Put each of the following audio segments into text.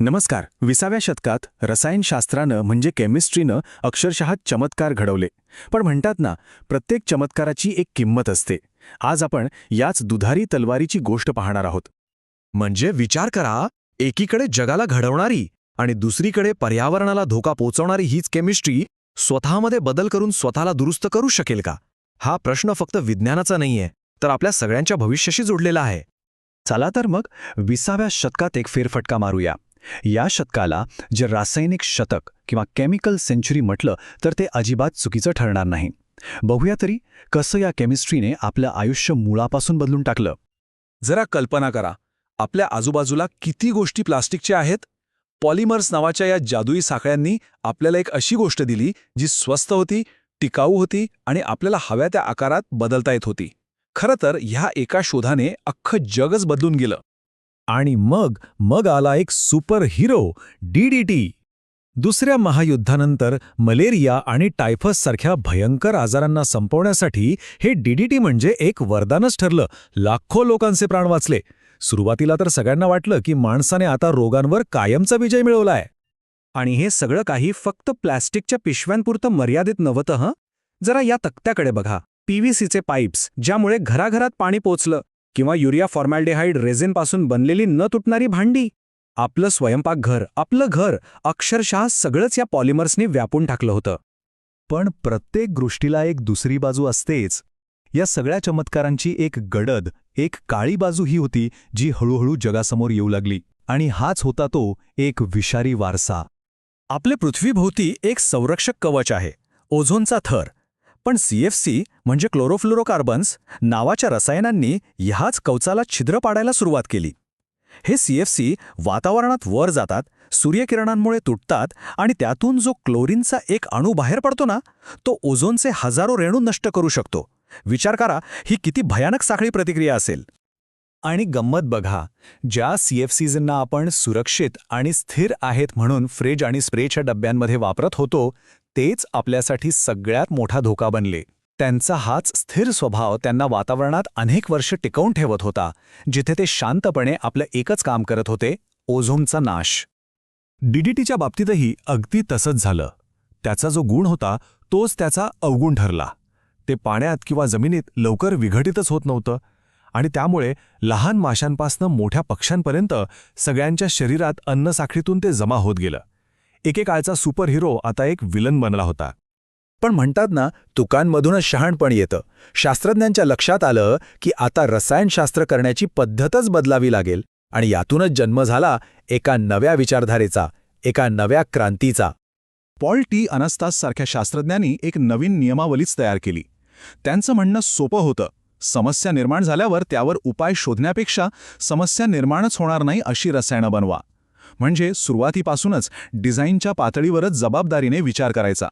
नमस्कार. विसाव्या शतकात रसायनशास्त्रानं म्हणजे केमिस्ट्रीनं अक्षरशः चमत्कार घडवले. पण म्हणतात ना प्रत्येक चमत्काराची एक किंमत असते. आज आपण याच दुधारी तलवारीची गोष्ट पाहणार आहोत. म्हणजे विचार करा एकीकडे जगाला घडवणारी आणि दुसरीकडे पर्यावरणाला धोका पोचवणारी हीच केमिस्ट्री स्वतःमध्ये बदल करून स्वतःला दुरुस्त करू शकेल का? हा प्रश्न फक्त विज्ञानाचा नाहीये तर आपल्या सगळ्यांच्या भविष्याशी जोडलेला आहे. चला तर मग विसाव्या शतकात एक फेरफटका मारूया. या शतकाला जे रासायनिक शतक किंवा केमिकल सेंचुरी म्हटलं तर ते अजिबात चुकीचं ठरणार नाही. बघूया तरी कसं या केमिस्ट्रीने आपलं आयुष्य मुळापासून बदलून टाकलं. जरा कल्पना करा आपल्या आजूबाजूला किती गोष्टी प्लास्टिकच्या आहेत? पॉलिमर्स नावाच्या या जादुई साखळ्यांनी आपल्याला एक अशी गोष्ट दिली जी स्वस्त होती टिकाऊ होती आणि आपल्याला हव्या त्या आकारात बदलता येत होती. खरं तर ह्या एका शोधाने अख्खं जगच बदलून गेलं. आणि मग मग आला एक सुपर हिरो डीडीटी दुसऱ्या महायुद्धानंतर मलेरिया आणि टायफससारख्या भयंकर आजारांना संपवण्यासाठी हे डीडीटी म्हणजे एक वरदानच ठरलं. लाखो लोकांचे प्राण वाचले. सुरुवातीला तर सगळ्यांना वाटलं की माणसाने आता रोगांवर कायमचा विजय मिळवलाय. आणि हे सगळं काही फक्त प्लॅस्टिकच्या पिशव्यांपुरतं मर्यादित नव्हतं हं? जरा या तक्त्याकडे बघा. पीव्हीसीचे पाईप्स ज्यामुळे घराघरात पाणी पोचलं. किंवा युरिया फॉर्मॅल्डेहाईड रेझिनपासून बनलेली न तुटणारी भांडी. आपलं स्वयंपाकघर आपलं घर अक्षरशः सगळंच या पॉलिमर्सनी व्यापून टाकलं होतं. पण प्रत्येक गोष्टीला एक दुसरी बाजू असतेच. या सगळ्या चमत्कारांची एक गडद एक काळी बाजू ही होती जी हळूहळू जगासमोर येऊ लागली. आणि हाच होता तो एक विषारी वारसा. आपले पृथ्वीभोवती एक संरक्षक कवच आहे. ओझोनचा थर. पण सीएफसी म्हणजे क्लोरोफ्लोरोकार्बन्स नावाच्या रसायनांनी ह्याच कवचाला छिद्र पाडायला सुरुवात केली. हे सीएफसी वातावरणात वर जातात सूर्यकिरणांमुळे तुटतात आणि त्यातून जो क्लोरीनचा एक अणू बाहेर पडतो ना तो ओझोनचे हजारो रेणू नष्ट करू शकतो. विचार करा ही किती भयानक साखळी प्रतिक्रिया असेल. आणि गंमत बघा ज्या सीएफसीजना आपण सुरक्षित आणि स्थिर आहेत म्हणून फ्रिज आणि स्प्रेच्या डब्यांमध्ये वापरत होतो तेच आपल्यासाठी सगळ्यात मोठा धोका बनले. त्यांचा हाच स्थिर स्वभाव त्यांना वातावरणात अनेक वर्ष टिकवून ठेवत होता जिथे ते शांतपणे आपलं एकच काम करत होते ओझोनचा नाश. डीडीटीच्या बाबतीतही अगदी तसंच झालं. त्याचा जो गुण होता तोच त्याचा अवगुण ठरला. ते पाण्यात किंवा जमिनीत लवकर विघटितच होत नव्हतं आणि त्यामुळे लहान माशांपासनं मोठ्या पक्ष्यांपर्यंत सगळ्यांच्या शरीरात अन्नसाखळीतून ते जमा होत गेलं. एकेकाळचा सुपर हिरो आता एक विलन बनला होता. पण म्हणतात ना तुकांमधूनच शहाणपण येतं. शास्त्रज्ञांच्या लक्षात आलं की आता रसायनशास्त्र करण्याची पद्धतच बदलावी लागेल आणि यातूनच जन्म झाला एका नव्या विचारधारेचा एका नव्या क्रांतीचा. Paul T. अनस्तास सारख्या शास्त्रज्ञांनी एक नवीन नियमावलीच तयार केली. त्यांचं म्हणणं सोपं होतं. समस्या निर्माण झाल्यावर त्यावर उपाय शोधण्यापेक्षा समस्या निर्माणच होणार नाही अशी रसायनं बनवा. म्हणजे सुरुवातीपासूनच डिझाईनच्या पातळीवरच जबाबदारीने विचार करायचा.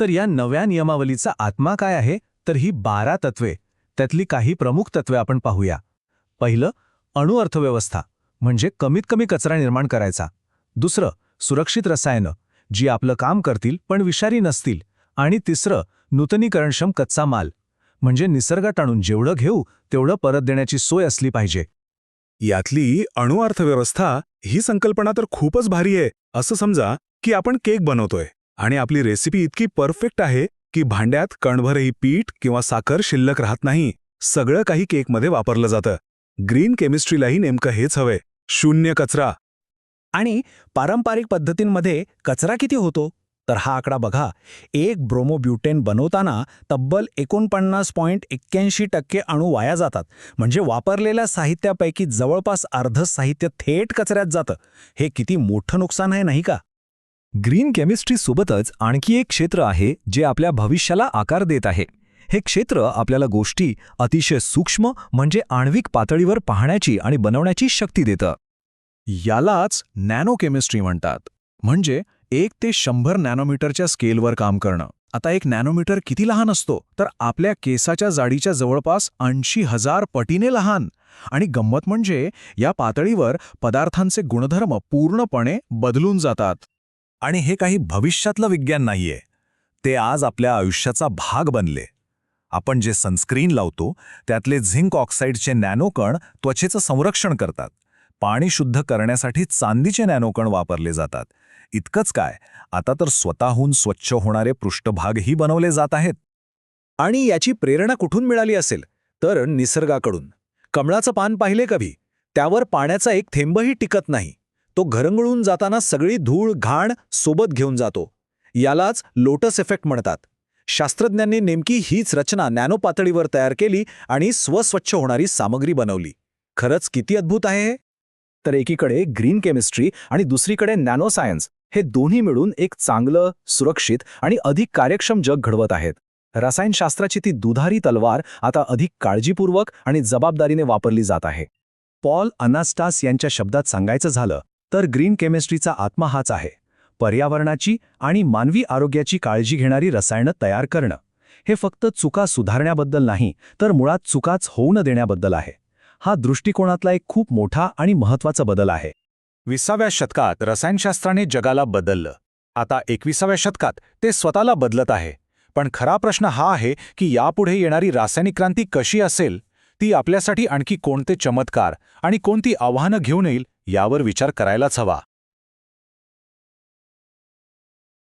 तर या नव्या नियमावलीचा आत्मा काय आहे? तर ही बारा तत्वे. त्यातली काही प्रमुख तत्वे आपण पाहूया. पहिलं अणुअर्थव्यवस्था म्हणजे कमीत कमी कचरा निर्माण करायचा. दुसरं सुरक्षित रसायनं जी आपलं काम करतील पण विषारी नसतील. आणि तिसरं नूतनीकरणक्षम कच्चा माल म्हणजे निसर्गात आणून जेवढं घेऊ तेवढं परत देण्याची सोय असली पाहिजे. यातली अणुअर्थव्यवस्था ही संकल्पना तर खूपच भारी आहे. असं समजा की आपण केक बनवतोय आणि आपली रेसिपी इतकी परफेक्ट आहे की भांड्यात कणभरही पीठ किंवा साखर शिल्लक राहत नाही. सगळं काही केकमध्ये वापरलं जातं. ग्रीन केमिस्ट्रीलाही नेमकं हेच हवंय. शून्य कचरा. आणि पारंपरिक पद्धतींमध्ये कचरा किती होतो? तर हा आकडा बघा. एक ब्रोमोब्युटेन बनवताना तब्बल एकोणपन्नास पॉईंट एक्क्याऐंशी टक्के अणू वाया जातात. म्हणजे वापरलेल्या साहित्यापैकी जवळपास अर्ध साहित्य थेट कचऱ्यात जातं. हे किती मोठं नुकसान आहे नाही का? ग्रीन केमिस्ट्रीसोबतच आणखी एक क्षेत्र आहे जे आपल्या भविष्याला आकार देत आहे. हे क्षेत्र आपल्याला गोष्टी अतिशय सूक्ष्म म्हणजे आण्विक पातळीवर पाहण्याची आणि बनवण्याची शक्ती देतं. यालाच नॅनो केमिस्ट्री म्हणतात. म्हणजे एक ते शंभर नॅनोमीटरच्या स्केलवर काम करणं. आता एक नॅनोमीटर किती लहान असतो? तर आपल्या केसाच्या जाडीच्या जवळपास ऐंशी हजार पटीने लहान. आणि गंमत म्हणजे या पातळीवर पदार्थांचे गुणधर्म पूर्णपणे बदलून जातात. आणि हे काही भविष्यातलं विज्ञान नाहीये. ते आज आपल्या आयुष्याचा भाग बनले. आपण जे सनस्क्रीन लावतो त्यातले झिंक ऑक्साईडचे नॅनोकण त्वचेचं संरक्षण करतात. पाणी शुद्ध करण्यासाठी चांदीचे नॅनोकण वापरले जातात. इतकंच काय? आता तर स्वतःहून स्वच्छ होणारे पृष्ठभागही बनवले जात आहेत. आणि याची प्रेरणा कुठून मिळाली असेल? तर निसर्गाकडून. कमळाचं पान पाहिले कभी? त्यावर पाण्याचा एक थेंबही टिकत नाही. तो घरंगळून जाताना सगळी धूळ घाण सोबत घेऊन जातो. यालाच लोटस इफेक्ट म्हणतात. शास्त्रज्ञांनी नेमकी हीच रचना नॅनो पातळीवर तयार केली आणि स्वस्वच्छ होणारी सामग्री बनवली. खरंच किती अद्भुत आहे तर एकीकडे ग्रीन केमिस्ट्री आणि दुसरीकडे नॅनो सायन्स हे दोन्ही मिळून एक चांगलं सुरक्षित आणि अधिक कार्यक्षम जग घडवत आहेत. रसायनशास्त्राची ती दुधारी तलवार आता अधिक काळजीपूर्वक आणि जबाबदारीने वापरली जात आहे. पॉल अनास्टास यांच्या शब्दात सांगायचं झालं तर ग्रीन केमिस्ट्रीचा आत्मा हाच आहे. पर्यावरणाची आणि मानवी आरोग्याची काळजी घेणारी रसायनं तयार करणं. हे फक्त चुका सुधारण्याबद्दल नाही तर मुळात चुकाच होऊ न देण्याबद्दल आहे. हा दृष्टिकोनातला एक खूप मोठा आणि महत्त्वाचा बदल आहे. विसाव्या शतकात रसायनशास्त्राने जगाला बदललं. आता एकविसाव्या शतकात ते स्वतःला बदलत आहे. पण खरा प्रश्न हा आहे की यापुढे येणारी रासायनिक क्रांती कशी असेल ती आपल्यासाठी आणखी कोणते चमत्कार आणि कोणती आव्हानं घेऊन येईल यावर विचार करायलाच हवा.